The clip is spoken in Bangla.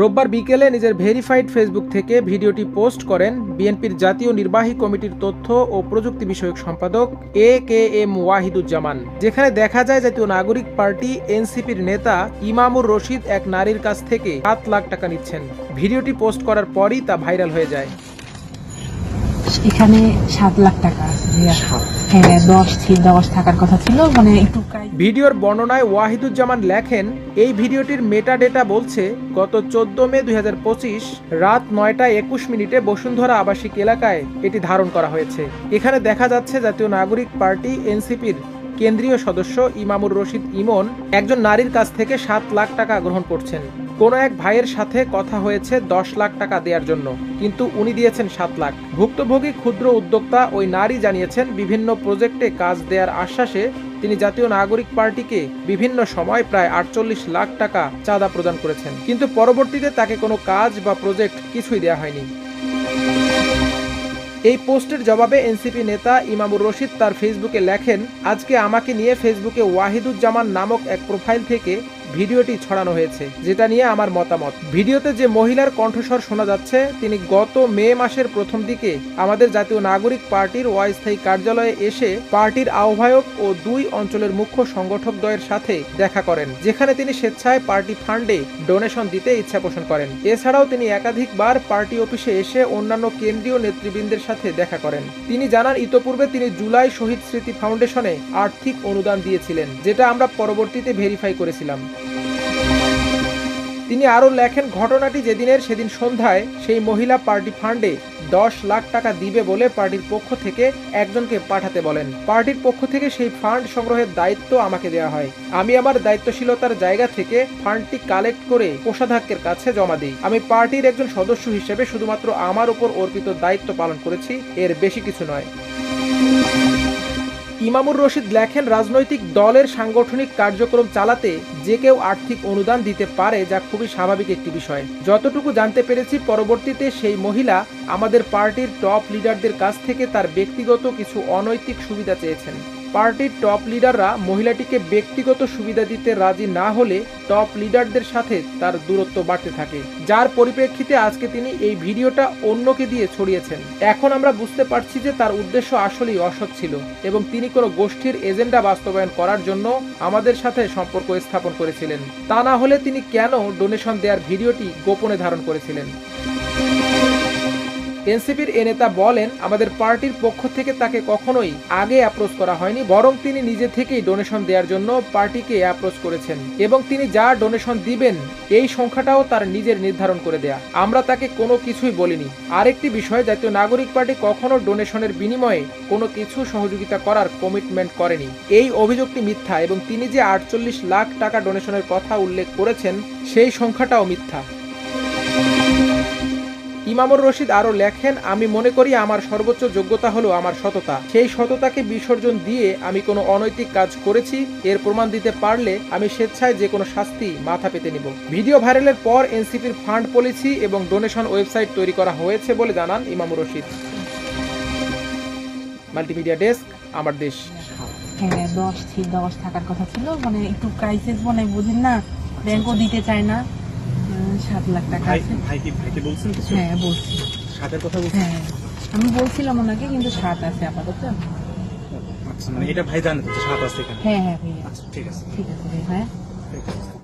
রোববার বিকেলে নিজের ভেরিফাইড ফেসবুক থেকে ভিডিওটি পোস্ট করেন বিএনপির জাতীয় নির্বাহী কমিটির তথ্য ও প্রযুক্তি বিষয়ক সম্পাদক এ কে এম ওয়াহিদুজ্জামান। যেখানে দেখা যায় জাতীয় নাগরিক পার্টি এনসিপির নেতা ইমামুর রশিদ এক নারীর কাছ থেকে সাত লাখ টাকা নিচ্ছেন। ভিডিওটি পোস্ট করার পরই তা ভাইরাল হয়ে যায়। এখানে সাত লাখ টাকা। হ্যাঁ দশ দশ থাকার কথা ছিল মানে একটু ভিডিওর বর্ণনায় ওয়াহিদুজ্জামান লেখেন এই ভিডিওটির মেটা ডেটা বলছে গত চোদ্দ মে দু হাজার পঁচিশ রাত নয়টা একুশ মিনিটে বসুন্ধরা আবাসিক এলাকায় এটি ধারণ করা হয়েছে। এখানে দেখা যাচ্ছে জাতীয় নাগরিক পার্টি এনসিপির কেন্দ্রীয় সদস্য ইমামুর রশিদ ইমন একজন নারীর কাছ থেকে সাত লাখ টাকা গ্রহণ করছেন। কোনো এক ভাইয়ের সাথে কথা হয়েছে দশ লাখ টাকা দেওয়ার জন্য, কিন্তু উনি দিয়েছেন সাত লাখ। ভুক্তভোগী ক্ষুদ্র উদ্যোক্তা ওই নারী জানিয়েছেন, বিভিন্ন প্রজেক্টে কাজ দেওয়ার আশ্বাসে তিনি জাতীয় নাগরিক পার্টিকে বিভিন্ন সময় প্রায় আটচল্লিশ লাখ টাকা চাঁদা প্রদান করেছেন, কিন্তু পরবর্তীতে তাকে কোনো কাজ বা প্রজেক্ট কিছুই দেওয়া হয়নি। এই পোস্টের জবাবে এনসিপি নেতা ইমামুর রশিদ তার ফেসবুকে লেখেন, আজকে আমাকে নিয়ে ফেসবুকে ওয়াহিদুজ্জামান নামক এক প্রোফাইল থেকে ভিডিওটি ছড়ানো হয়েছে, যেটা নিয়ে আমার মতামত। ভিডিওতে যে মহিলার কণ্ঠস্বর শোনা যাচ্ছে, তিনি গত মে মাসের প্রথম দিকে আমাদের জাতীয় নাগরিক পার্টির অস্থায়ী কার্যালয়ে এসে পার্টির আহ্বায়ক ও দুই অঞ্চলের মুখ্য সংগঠক দ্বয়ের সাথে দেখা করেন, যেখানে তিনি স্বেচ্ছায় পার্টি ফান্ডে ডোনেশন দিতে ইচ্ছা পোষণ করেন। এছাড়াও তিনি একাধিকবার পার্টি অফিসে এসে অন্যান্য কেন্দ্রীয় নেতৃবৃন্দের সাথে দেখা করেন। তিনি জানান, ইতোপূর্বে তিনি জুলাই শহীদ স্মৃতি ফাউন্ডেশনে আর্থিক অনুদান দিয়েছিলেন, যেটা আমরা পরবর্তীতে ভেরিফাই করেছিলাম। তিনি আরও লেখেন, ঘটনাটি যেদিনের সেদিন সন্ধ্যায় সেই মহিলা পার্টি ফান্ডে দশ লাখ টাকা দিবে বলে পার্টির পক্ষ থেকে একজনকে পাঠাতে বলেন। পার্টির পক্ষ থেকে সেই ফান্ড সংগ্রহের দায়িত্ব আমাকে দেওয়া হয়। আমি আমার দায়িত্বশীলতার জায়গা থেকে ফান্ডটি কালেক্ট করে কোষাধ্যক্ষের কাছে জমা দিই। আমি পার্টির একজন সদস্য হিসেবে শুধুমাত্র আমার উপর অর্পিত দায়িত্ব পালন করেছি, এর বেশি কিছু নয়। ইমামুর রশিদ লেখেন, রাজনৈতিক দলের সাংগঠনিক কার্যক্রম চালাতে যে কেউ আর্থিক অনুদান দিতে পারে, যা খুবই স্বাভাবিক একটি বিষয়। যতটুকু জানতে পেরেছি, পরবর্তীতে সেই মহিলা আমাদের পার্টির টপ লিডারদের কাছ থেকে তার ব্যক্তিগত কিছু অনৈতিক সুবিধা চেয়েছেন। পার্টির টপ লিডাররা মহিলাটিকে ব্যক্তিগত সুবিধা দিতে রাজি না হলে টপ লিডারদের সাথে তার দূরত্ব বাড়তে থাকে। যার পরিপ্রেক্ষিতে আজকে তিনি এই ভিডিওটা অন্যকে দিয়ে ছড়িয়েছেন। এখন আমরা বুঝতে পারছি যে তার উদ্দেশ্য আসলেই অসৎ ছিল এবং তিনি কোনো গোষ্ঠীর এজেন্ডা বাস্তবায়ন করার জন্য আমাদের সাথে সম্পর্ক স্থাপন করেছিলেন। তা না হলে তিনি কেন ডোনেশন দেওয়ার ভিডিওটি গোপনে ধারণ করেছিলেন? এনসিপির এ নেতা বলেন, আমাদের পার্টির পক্ষ থেকে তাকে কখনোই আগে অ্যাপ্রোচ করা হয়নি, বরং তিনি নিজে থেকেই ডোনেশন দেওয়ার জন্য পার্টিকে অ্যাপ্রোচ করেছেন এবং তিনি যা ডোনেশন দিবেন, এই সংখ্যাটাও তার নিজের নির্ধারণ করে দেয়া। আমরা তাকে কোনো কিছুই বলিনি। আরেকটি বিষয়, জাতীয় নাগরিক পার্টি কখনো ডোনেশনের বিনিময়ে কোনো কিছু সহযোগিতা করার কমিটমেন্ট করেনি। এই অভিযোগটি মিথ্যা এবং তিনি যে আটচল্লিশ লাখ টাকা ডোনেশনের কথা উল্লেখ করেছেন, সেই সংখ্যাটাও মিথ্যা। ইমামুর রশিদ আরও লেখেন, আমি মনে করি আমার সর্বোচ্চ যোগ্যতা হলো আমার সততা। সেই সততাকে বিসর্জন দিয়ে আমি কোনো অনৈতিক কাজ করেছি, এর প্রমাণ দিতে পারলে আমি স্বেচ্ছায় যে কোনো শাস্তি মাথা পেতে নিব। ভিডিও ভাইরালের পর এনসিপির ফান্ড পলিসি এবং ডোনেশন ওয়েবসাইট তৈরি করা হয়েছে বলে জানান ইমামুর রশিদ। মাল্টিমিডিয়া ডেস্ক, আমার দেশ। হ্যাঁ দশ দশ থাকার কথা ছিল। মানে একটু ক্রাইসিস মানে বুঝেন না ব্যাংকও দিতে চায় না। সাত লাখ টাকা আছে। ভাইকে ভাইকে বলছেন কিছু? হ্যাঁ বলছি। সাতের কথা বলছেন? হ্যাঁ আমি বলছিলাম ওনাকে কিন্তু সাত আছে আপাতত। আচ্ছা মানে এটা ভাই জানে তো সাত আছে এখানে। হ্যাঁ হ্যাঁ আচ্ছা ঠিক আছে। ঠিক আছে ভাই হ্যাঁ ঠিক আছে।